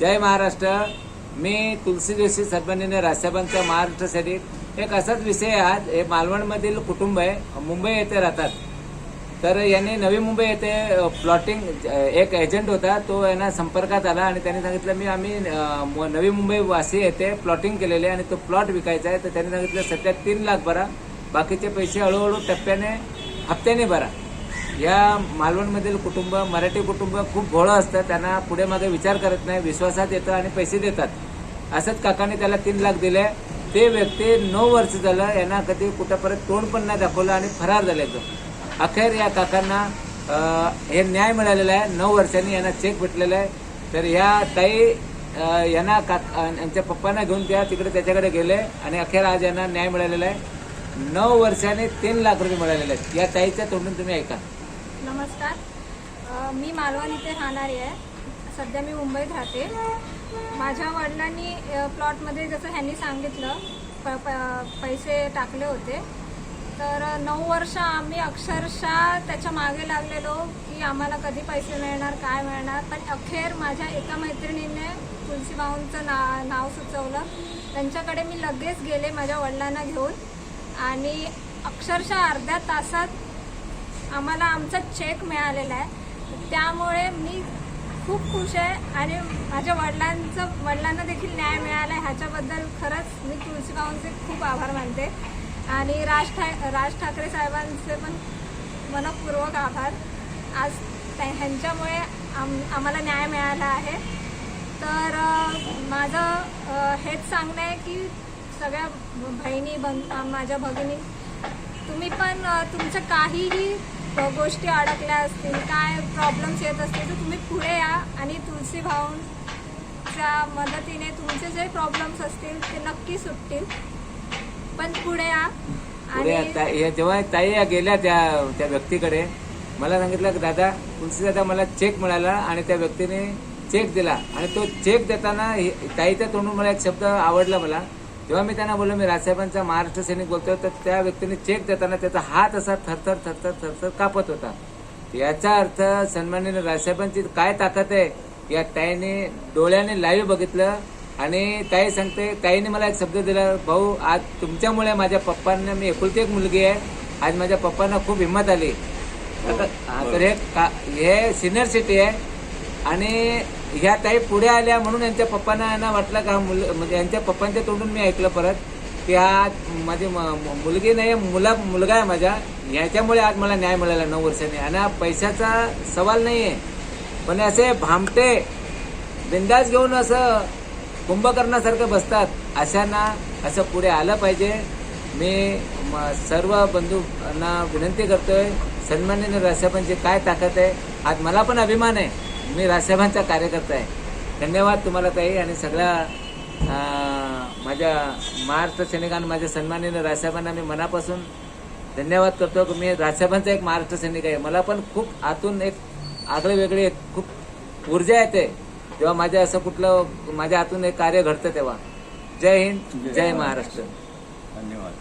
जय महाराष्ट्र. मी तुलसी जोशी सरपंचने राजसाहेबांचा महाराष्ट्रासाठी एक असाच विषय आहे. आज हे मालवणमधील कुटुंब आहे. मुंबई येथे राहतात. तर यांनी नवी मुंबई येथे प्लॉटिंग एक एजंट होता. तो यांना संपर्कात आला आणि त्यांनी सांगितलं मी आम्ही म- नवी मुंबई वासी येथे प्लॉटिंग केलेले आहे आणि तो प्लॉट विकायचा आहे. तर त्यांनी सांगितलं सध्या तीन लाख भरा. बाकीचे पैसे हळूहळू टप्प्याने हप्त्याने भरा. या मालवणमधील कुटुंब मराठी कुटुंब खूप भोळं असतं. त्यांना पुढे मागे विचार करत नाही विश्वासात येतं आणि पैसे देतात. असंच काकाने त्याला तीन लाख दिले. ते व्यक्ती नऊ वर्ष झालं यांना कधी कुठंपर्यंत तोंड पण नाही दाखवलं आणि फरार झाले तो. अखेर या काकांना हे न्याय मिळालेला आहे. नऊ वर्षांनी यांना चेक भेटलेला आहे. तर ह्या ताई यांना का यांच्या पप्पांना घेऊन त्या तिकडे त्याच्याकडे गेले आणि अखेर आज यांना न्याय मिळालेला आहे. नऊ वर्षांनी तीन लाख रुपये मिळालेले आहेत. या ताईच्या तोंडून तुम्ही ऐका. नमस्कार. मी मालवण इथे राहणारी आहे. सध्या मी मुंबईत राहते. माझ्या वडिलांनी प्लॉटमध्ये जसं ह्यांनी सांगितलं प प- पैसे टाकले होते. तर नऊ वर्ष आम्ही अक्षरशः त्याच्यामागे लागलेलो की आम्हाला कधी पैसे मिळणार काय मिळणार. पण अखेर माझ्या एका मैत्रिणीने तुलसीबाऊंचं ना नाव सुचवलं. त्यांच्याकडे मी लगेच गेले माझ्या वडिलांना घेऊन. आणि अक्षरशः अर्ध्या तासात आम्हाला आमचा चेक मिळालेला आहे. त्यामुळे मी खूप खुश आहे आणि माझ्या वडिलांचं वडिलांना देखील न्याय मिळाला आहे ह्याच्याबद्दल खरंच मी तुळशीभाऊंचे खूप आभार मानते. आणि राज ठा राज ठाकरे साहेबांचे पण मनपूर्वक आभार. आज ह्यांच्यामुळे आम आम्हाला न्याय मिळाला आहे. तर माझं हेच सांगणं आहे की सगळ्या बहिणी बन माझ्या भगिनी तुम्ही पण तुमच्या काहीही गोष्टी अडकल्या असतील काय प्रॉब्लेम्स येत असतील तर तुम्ही पुढे या आणि तुलसी भाऊंच्या मदतीने तुमचे जे प्रॉब्लेम्स असतील ते नक्की सुटतील. पण पुढे या आणि जेव्हा ताई या गेल्या त्या त्या व्यक्तीकडे मला सांगितलं की दादा तुलसी दादा मला चेक मिळाला आणि त्या व्यक्तीने चेक दिला. आणि तो चेक देताना ताईच्या तोंडून मला एक शब्द आवडला मला. जेव्हा मी त्यांना बोललो मी राजसाहेबांचा महाराष्ट्र सैनिक बोलतोय. तर त्या व्यक्तीने चेक देताना त्याचा हात असा थरथर थरथर थरथर कापत होता. याचा अर्थ सन्माननीय राजसाहेबांची काय ताकद आहे या ताईने डोळ्याने लाईव्ह बघितलं आणि ताई सांगते ताईने मला एक शब्द दिला भाऊ आज तुमच्यामुळे माझ्या पप्पांना मी एकुलती एक मुलगी आहे. आज माझ्या पप्पांना खूप हिंमत आली. आता- तर हे का- हे सिनियर सिटी आहे. आणि ह्या ताई पुढे आल्या म्हणून यांच्या पप्पांना यांना वाटलं का मुल म्हणजे यांच्या पप्पांच्या तोंडून मी ऐकलं परत की हा माझी म- मुलगी नाही मुला मुलगा आहे माझ्या ह्याच्यामुळे आज मला न्याय मिळाला नऊ वर्षांनी. आणि हा पैशाचा सवाल नाही आहे पण असे भामटे बिंदास घेऊन असं कुंभकर्णासारखं बसतात अशांना असं पुढे आलं पाहिजे. मी म- सर्व बंधूंना विनंती करतोय सन्माननीय राष्ट्रपतींची काय ताकद आहे आज मला पण अभिमान आहे. मी राजसाहेबांचा कार्यकर्ता आहे. धन्यवाद तुम्हाला ताई आणि सगळ्या माझ्या महाराष्ट्र सैनिकांना माझ्या सन्माननीय राजसाहेबांना मी मनापासून धन्यवाद करतो की मी राजसाहेबांचा एक महाराष्ट्र सैनिक आहे. मला पण खूप आतून एक आगळे वेगळे एक खूप ऊर्जा येते तेव्हा माझ्या असं कुठलं माझ्या हातून एक कार्य घडतं तेव्हा. जय हिंद जय महाराष्ट्र. धन्यवाद.